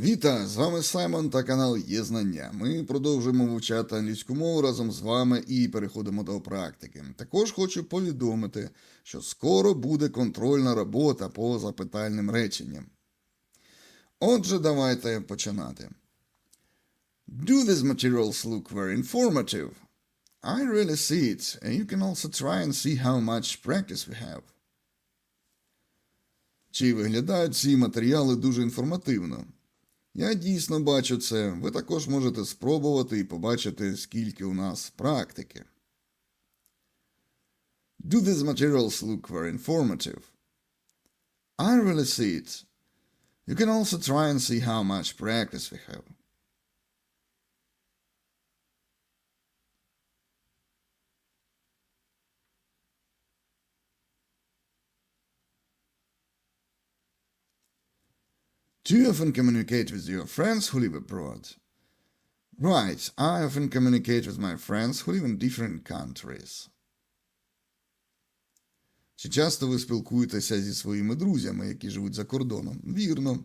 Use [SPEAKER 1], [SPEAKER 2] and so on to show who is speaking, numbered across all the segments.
[SPEAKER 1] Вітаю! З вами Саймон та канал Є Знання. Ми продовжуємо вивчати англійську мову разом з вами і переходимо до практики. Також хочу повідомити, що скоро буде контрольна робота по запитальним реченням. Отже, давайте починати. Do these materials look very informative? I really see it, you can also try and see how much practice we have. Чи виглядають ці матеріали дуже інформативно? Я дійсно бачу це. Ви також можете спробувати і побачити, скільки у нас практики. Do these materials look very informative? I really see it. You can also try and see how much practice we have. Do you often communicate with your friends who live abroad? Right, I often communicate with my friends who live in different countries. Чи часто ви спілкуєтеся зі своїми друзями, які живуть за кордоном? Вірно.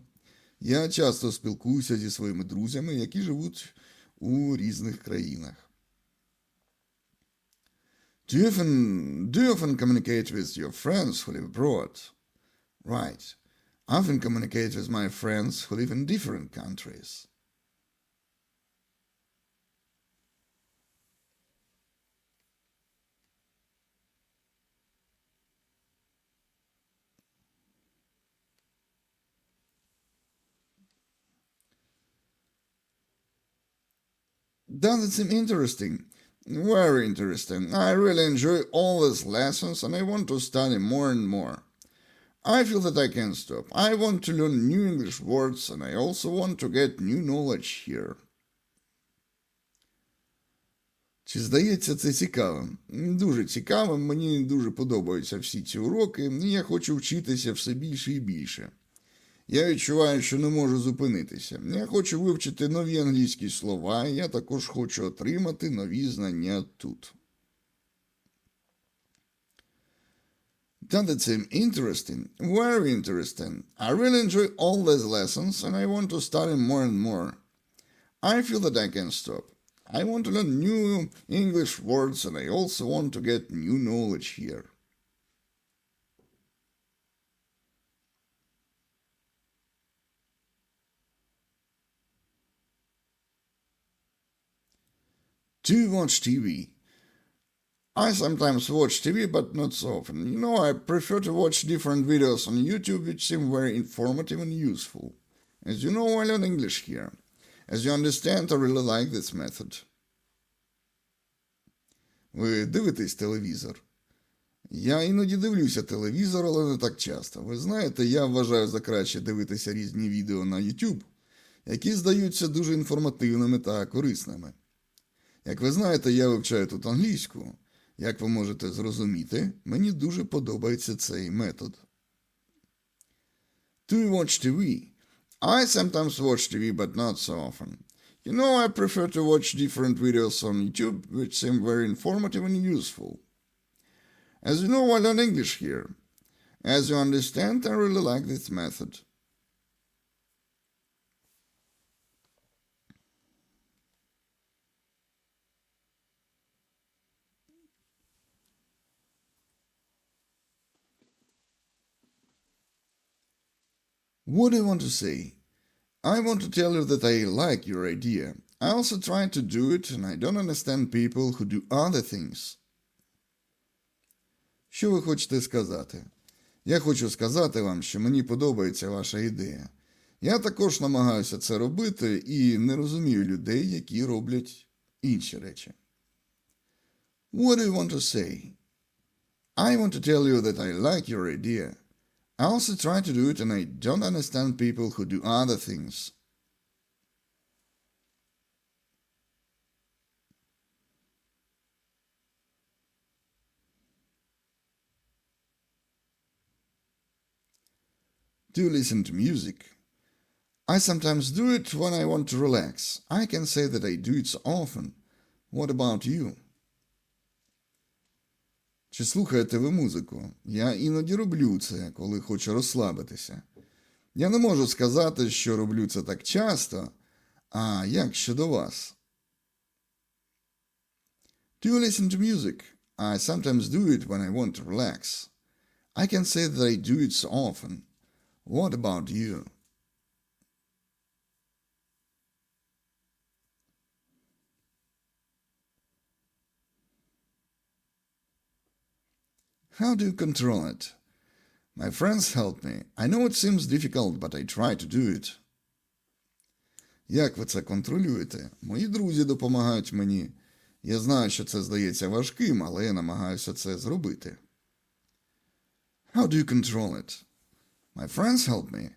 [SPEAKER 1] Я часто спілкуюся зі своїми друзями, які живуть у різних країнах. Do you often, do you often communicate with your friends who live abroad? Right. I often communicate with my friends who live in different countries. Does it seem interesting? Very interesting. I really enjoy all these lessons and I want to study more and more. I feel that I can't stop. I want to learn new English words and I also want to get new knowledge here. Чи здається це цікавим? Дуже цікавим, мені дуже подобаються всі ці уроки, і я хочу вчитися все більше і більше. Я відчуваю, що не можу зупинитися. Я хочу вивчити нові англійські слова, я також хочу отримати нові знання тут. Does it seem interesting? Very interesting. I really enjoy all these lessons and I want to study more and more. I feel that I can stop. I want to learn new English words and I also want to get new knowledge here. Do watch TV? I sometimes watch TV, but not so often. You know, I prefer to watch different videos on YouTube which seem very informative and useful. As you know, I learn English here. As you understand, I really like this method. Ви дивитесь телевізор? Я іноді дивлюся телевізор, але не так часто. Ви знаєте, я вважаю за краще дивитися різні відео на YouTube, які здаються дуже інформативними та корисними. Як ви знаєте, я вивчаю тут англійську. Як ви можете зрозуміти, мені дуже подобається цей метод. Do you watch TV? I sometimes watch TV, but not so often. You know, I prefer to watch different videos on YouTube, which seem very informative and useful. As you know, I learn English here. As you understand, I really like this method. What do you want to say? I want to tell you that I like your idea. I also try to do it, and I don't understand people who do other things. Що ви хочете сказати? Я хочу сказати вам, що мені подобається ваша ідея. Я також намагаюся це робити і не розумію людей, які роблять інші речі. What do you want to say? I want to tell you that I like your idea. I also try to do it and I don't understand people who do other things. Do listen to music. I sometimes do it when I want to relax. I can say that I do it so often. What about you? Чи слухаєте ви музику? Я іноді роблю це, коли хочу розслабитися. Я не можу сказати, що роблю це так часто. А як щодо вас? Do you listen to music? I sometimes do it when I want to relax. I can say that I do it so often. What about you? How do you control it? My friends help me. I know it seems difficult, but I try to do it. Як ви це контролюєте? Мої друзі допомагають мені. Я знаю, що це здається важким, але я намагаюся це зробити. How do you control it? My friends help me.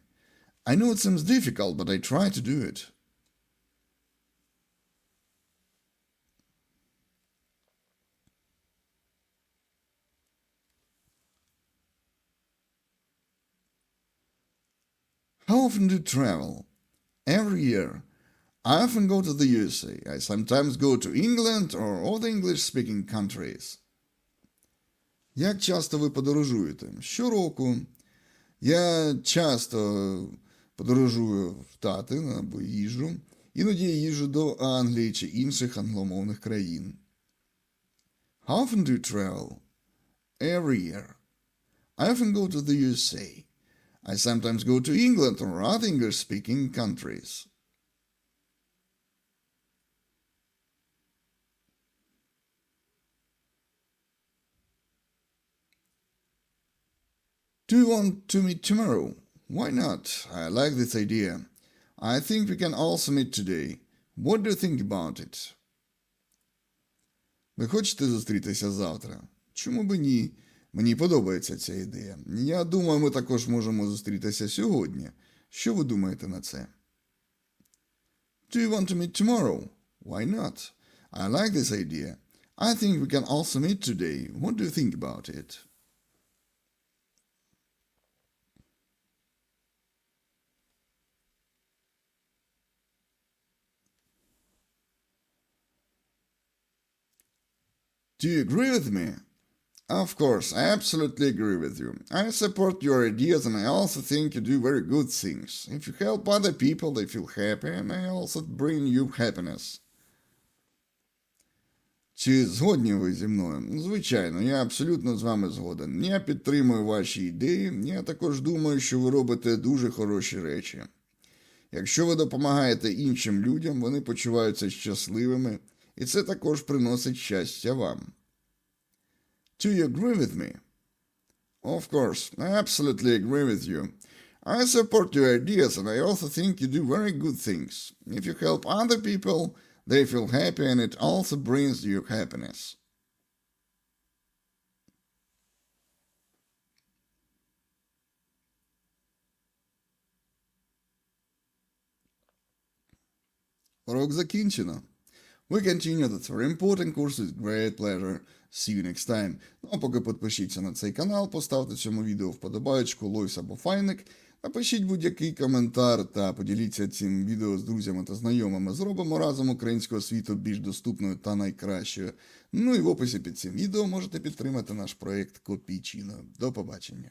[SPEAKER 1] I know it seems difficult, but I try to do it. How often do you travel? Every year. I often go to the USA. I sometimes go to England or other English speaking countries. Як часто ви подорожуєте? Щороку. Я часто подорожую в Штати або їжджу. Іноді я їжджу до Англії чи інших англомовних країн. How often do you travel? Every year. I often go to the USA. I sometimes go to England or other English speaking countries. Do you want to meet tomorrow? Why not? I like this idea. I think we can also meet today. What do you think about it? Ви хочете зустрітися завтра? Чому б ні? Мені подобається ця ідея. Я думаю, ми також можемо зустрітися сьогодні. Що ви думаєте на це? Do you want to meet tomorrow? Why not? I like this idea. I think we can also meet today. What do you think about it? Do you agree with me? Of course, I absolutely agree with you. I support your ideas and I also think you do very good things. If you help other people, they feel happy and I also bring you happiness. Чи згодні ви зі мною? Звичайно, я абсолютно з вами згоден. Я підтримую ваші ідеї. Я також думаю, що ви робите дуже хороші речі. Якщо ви допомагаєте іншим людям, вони почуваються щасливими, і це також приносить щастя вам. Do you agree with me? Of course, I absolutely agree with you. I support your ideas and I also think you do very good things. If you help other people, they feel happy and it also brings you happiness. Урок закінчено. We continue this very important course with great pleasure. See you next time. Ну а поки підпишіться на цей канал, поставте цьому відео вподобаєчку, лойс або файник. Напишіть будь-який коментар та поділіться цим відео з друзями та знайомими. Зробимо разом українського світу більш доступною та найкращою. Ну і в описі під цим відео можете підтримати наш проєкт Копійчино. До побачення.